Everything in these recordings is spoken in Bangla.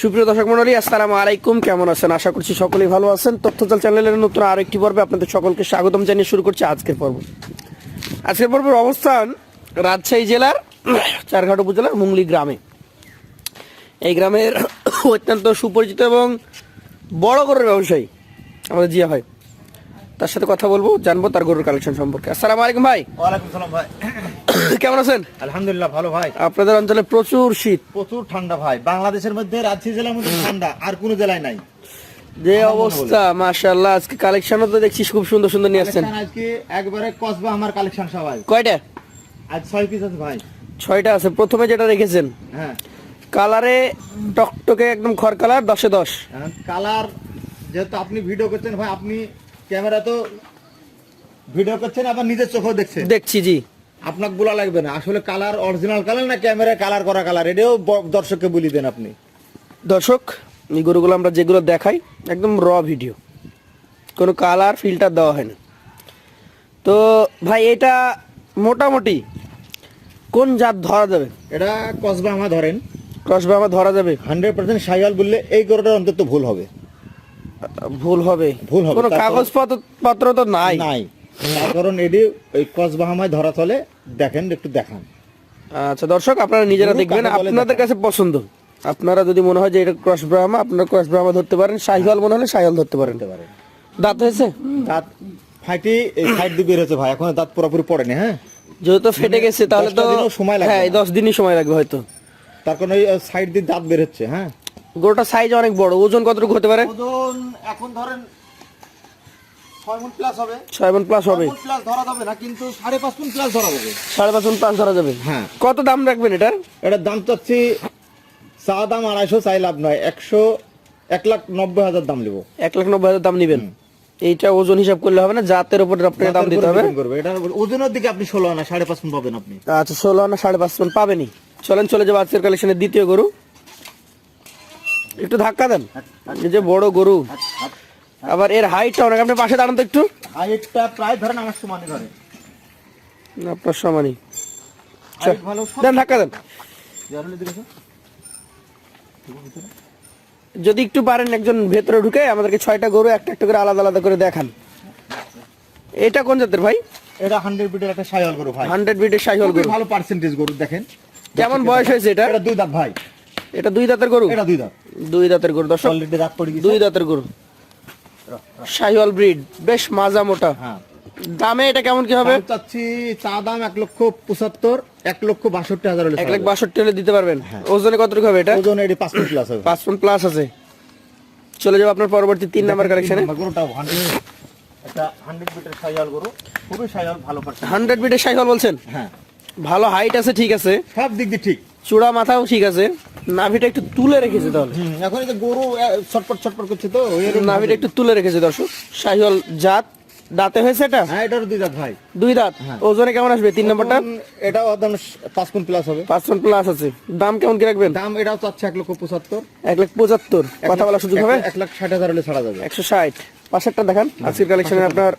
সুপ্রিয় দর্শক মন্ডলী, আসসালামু আলাইকুম। কেমন আছেন? আশা করছি সকলেই ভালো আছেন। তথ্যচাল চ্যানেলের নতুন আরেকটি পর্বে আপনাদের সকলকে স্বাগতম জানিয়ে শুরু করছি আজকের পর্ব। আজকের পর্বের অবস্থান রাজশাহী জেলার চারঘাট উপজেলার মুংলি গ্রামে। এই গ্রামের অত্যন্ত সুপরিচিত এবং বড় করে ব্যবসায়ী আমাদের জিয়া ভাই। তার সাথে কথা বলব জানব তার গরুর কালেকশন সম্পর্কে। আসসালামু আলাইকুম ভাই। ওয়ালাইকুম সালাম ভাই। কেমন আছেন? আলহামদুলিল্লাহ ভালো ভাই। আপনাদের অঞ্চলে প্রচুর শীত। প্রচুর ঠান্ডা ভাই। বাংলাদেশের মধ্যে রাজশাহী জেলার মধ্যে ঠান্ডা আর কোনো জেলায় নাই। যে অবস্থা মাশাআল্লাহ আজকে কালেকশনও তো দেখছি খুব সুন্দর সুন্দর নিয়ে আসছেন। আজকে একবারে কসবা আমার কালেকশন সবাই। কয়টা? আজ ছয় পিস আছে ভাই। ছয়টা আছে। প্রথমে যেটা রেখেছেন হ্যাঁ। কালারে টকটকে একদম খড় কালার দশে দশ। কালার যেহেতু আপনি ভিডিও করছেন ভাই আপনি ক্যামেরা তো ভিডিও করছেন আবার নিজের চোখেও দেখছেন দেখছি জি। আপনাকে বলা লাগবে না। আসলে কালার অরিজিনাল কালার না ক্যামেরায় কালার করা কালার এটাও দর্শককে বলি দেন আপনি। দর্শক এই গরুগুলো আমরা যেগুলো দেখাই একদম র ভিডিও কোনো কালার ফিল্টার দেওয়া হয় না। তো ভাই এটা মোটামুটি কোন জাত ধরা যাবে? এটা কসবা আমার ধরেন। ক্রস বাবা ধরা যাবে। হান্ড্রেড পার্সেন্ট সাইয়াল বললে এই গরুটার অন্তত ভুল হবে। ভুল হবে। ভুল হবে, কোনো কাগজপত্র পত্র তো নাই। নাই। তার কারণ এটি ওই কসবাহামায় ধরা চলে। দেখেন একটু দেখান। আচ্ছা দর্শক আপনারা নিজেরা দেখবেন। আপনাদের কাছে পছন্দ। আপনারা যদি মনে হয় যে এটা ক্রস ব্রাহ্মা আপনারা ক্রস ব্রাহ্মা ধরতে পারেন। সাইহল মনে হলে সাইহল ধরতে পারেন। দাঁত হয়েছে? দাঁত ফাইটি এই সাইড দিয়ে বের হচ্ছে ভাই। এখন দাঁত পুরোপুরি পড়েনি হ্যাঁ? যেহেতু ফেটে গেছে তাহলে তো সময় লাগবে হ্যাঁ দশ দিনই সময় লাগবে হয়তো। তার কারণ ওই সাইড দিয়ে দাঁত বের হচ্ছে হ্যাঁ? গরুটার সাইজ অনেক বড় ওজন কতটুকু হতে পারে? ওজন এখন ধরেন ছয় মন প্লাস হবে। ছয় মন প্লাস হবে। প্লাস ধরা যাবে না কিন্তু সাড়ে পাঁচ মন প্লাস ধরা যাবে। সাড়ে পাঁচ মন প্লাস ধরা যাবে। হ্যাঁ। কত দাম রাখবেন এটার? এটার দাম চাচ্ছি চা দাম আড়াইশো চাই লাভ নয় একশো এক লাখ নব্বই হাজার দাম নেব। এক লাখ নব্বই হাজার দাম নিবেন। এইটা ওজন হিসাব করলে হবে না জাতের উপর আপনাকে দাম দিতে হবে। ওজনের দিকে আপনি ষোলো আনা সাড়ে পাঁচ মন পাবেন আপনি। আচ্ছা ষোলো আনা সাড়ে পাঁচ মন পাবেনি চলেন চলে যাব আজকের কালেকশনের দ্বিতীয় গরু। একটু ধাক্কা দেন। এই যে বড় গরু। আবার এর হাইটটা অনেক। আপনি পাশে দাঁড়ান তো একটু। হাইটটা প্রায় ধরেন আমার সমানই ধরে। আপনার সমানই দেন ধাক্কা দেন। যদি একটু পারেন একজন ভেতরে ঢুকে আমাদেরকে ছয়টা গরু একটা একটা করে আলাদা আলাদা করে দেখান। এটা কোন জাতের ভাই? এটা হান্ড্রেড বিটের একটা সাইল গরু ভাই। হান্ড্রেড বিটের সাইহল গরু। ভালো পার্সেন্টেজ গরু দেখেন। কেমন বয়স হয়েছে এটা এটা দুই দাঁত ভাই। এটা দুই দাঁতের গরু? এটা দুই দাঁত। দুই দাঁতের গরু দর্শক। অলরেডি দাঁত পড়ে গেছে। দুই দাঁতের গরু। সাইহল ব্রিড বেশ মাজা মোটা। হ্যাঁ। দামে এটা কেমন কি হবে? চাচ্ছি চা দাম এক লক্ষ পঁচাত্তর এক লক্ষ বাষট্টি হাজার হলে এক লাখ বাষট্টি হলে দিতে পারবেন। ওজনে কতটুকু হবে এটা? ওজন এটি পাঁচ প্লাস হবে। পাঁচ পয়েন্ট প্লাস আছে। চলে যাব আপনার পরবর্তী তিন নাম্বার কালেকশনে হান্ড্রেড বিটের সাইকেল বলছেন? হ্যাঁ। ভালো হাইট আছে ঠিক আছে। সব দিক দিয়ে ঠিক। চূড়া মাথাও ঠিক আছে। নাভিটা একটু তুলে রেখেছে তাহলে। এখন এই যে গরু ছটপট ছটপট করছে তো নাভিটা একটু তুলে রেখেছে দর্শক। সাহিওয়াল জাত দাঁতে হয়েছে এটা? হ্যাঁ এটারও দুই দাঁত ভাই। দুই দাঁত? ওজনে কেমন আসবে? তিন নম্বরটা? এটাও একদম পাঁচ কোন প্লাস হবে। পাঁচ পয়েন্ট প্লাস আছে। দাম কেমন কি রাখবেন? দাম এটাও চাচ্ছে এক লক্ষ পঁচাত্তর। এক লাখ পঁচাত্তর। কথা বলার সুযোগ হবে? এক- লাখ ষাট হাজার হলে ছাড়া যাবে। একশো ষাট। পাশেরটা দেখান। আজকের কালেকশনে আপনার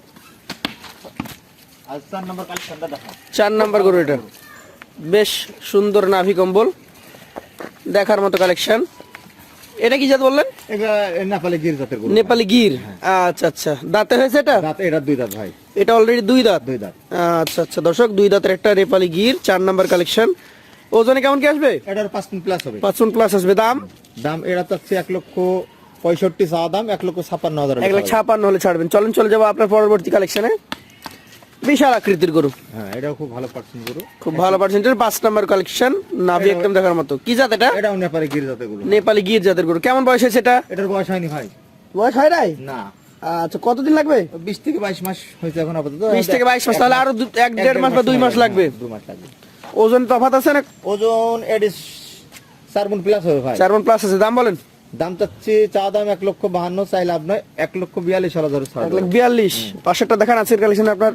আর চার নম্বর কালেকশনটা দেখা চার নাম্বার গরু এটা। বেশ সুন্দর নাভি কম্বল। দেখার মতো কালেকশন এটা কি জাত বললেন? এটা নেপালে গির জাতের গরু। নেপালি গির? আচ্ছা আচ্ছা। দাঁতে হয়েছে এটা? দাঁত এটা দুই দাঁত ভাই। এটা অলরেডি দুই দাঁত? দুই দাঁত। আচ্ছা আচ্ছা। দর্শক দুই দাঁতের একটা নেপালি গির চার নাম্বার কালেকশন ওজনে কেমন কি আসবে? এটার পাঁচ কোন প্লাস হবে। পাঁচ প্লাস আসবে। দাম? দাম এটা চাচ্ছে এক লক্ষ পঁয়ষট্টি চা দাম এক লক্ষ ছাপ্পান্ন হাজার এক ছাড়া ছাপান্ন হলে ছাড়বেন। চলেন চলে যাব আপনার পরবর্তী কালেকশনে বিশাল আকৃতির গরু। হ্যাঁ এটাও খুব ভালো পার্সেন্ট গরু। খুব ভালো পার্সেন্টের পাঁচ নাম্বার কালেকশন নাভি একদম দেখার মতো। কি জাত এটা? এটাও নেপালে গির জাতের গরু। নেপালি গির জাতের গরু। কেমন বয়স হয়েছে এটা? এটার বয়স হয়নি ভাই। বয়স হয় নাই? না। আচ্ছা কতদিন লাগবে? বিশ থেকে বাইশ মাস হয়েছে এখন আপাতত। বিশ থেকে বাইশ মাস তাহলে আরও এক দেড় মাস বা দুই মাস লাগবে দু মাস লাগবে। ওজন তফাত আছে না? ওজন এডিস চার মন প্লাস হবে ভাই। চার মন প্লাস আছে দাম বলেন। দাম চাচ্ছি চা দাম এক লক্ষ বাহান্ন চাই লাভ নয় এক লক্ষ বিয়াল্লিশ হাজার এক বিয়াল্লিশ। পাশেরটা দেখান আজকের কালেকশন আপনার?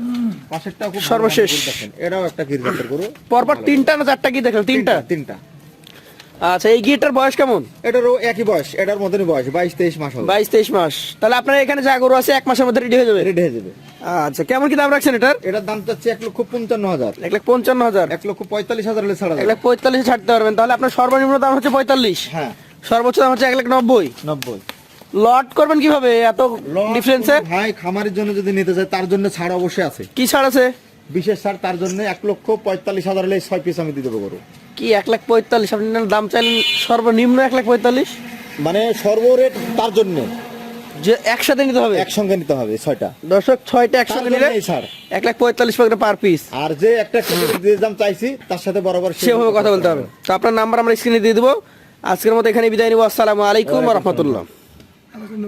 পাশেরটা খুব সর্বশেষ। দেখেন। এটাও একটা গির জাতের গরু। পরপর তিনটা না চারটা কি দেখলেন তিনটা? তিনটা আচ্ছা এই গিরটার বয়স কেমন? এটারও একই বয়স এটার মতনই বয়স বাইশ তেইশ মাস হবে। বাইশ তেইশ মাস। তাহলে আপনার এখানে যা গরু আছে এক মাসের মধ্যে রেডি হয়ে যাবে? রেডি হয়ে যাবে। আচ্ছা কেমন কি দাম রাখছেন এটার? এটার দাম চাচ্ছে এক লক্ষ পঞ্চান্ন হাজার। এক লাখ পঞ্চান্ন হাজার। এক লক্ষ পঁয়তাল্লিশ হাজার ছাড়া এক লাখ পঁয়তাল্লিশে ছাড়তে পারবেন। তাহলে আপনার সর্বনিম্ন দাম হচ্ছে পঁয়তাল্লিশ। হ্যাঁ। সর্বোচ্চ দাম হচ্ছে এক লাখ নব্বই। নব্বই। লট করবেন কীভাবে? এত ডিফারেন্সে ভাই খামারের জন্য যদি নিতে চায় তার জন্য ছাড় অবশ্যই আছে। কি ছাড় আছে? বিশেষ ছাড় তার জন্য এক লক্ষ পঁয়তাল্লিশ হাজার হলে ছয় পিস আমি দিয়ে দেবো গরু। কি এক লাখ পঁয়তাল্লিশ? আপনি দাম চাইলেন সর্বনিম্ন এক লাখ পঁয়তাল্লিশ? মানে সর্ব রেট তার জন্য। যে একসাথে নিতে হবে? একসঙ্গে নিতে হবে ছয়টা। দর্শক ছয়টা একসঙ্গে নিলে ছাড়। এক লাখ পঁয়তাল্লিশ টাকা পার পিস আর যে একটা দাম চাইছি তার সাথে বরাবর সেভাবে কথা বলতে হবে। তো আপনার নাম্বার আমরা স্ক্রিনে দিয়ে দেবো। আজকের মতো এখানে বিদায় নিবো। আসসালামু আলাইকুম রহমতুল্লাহ।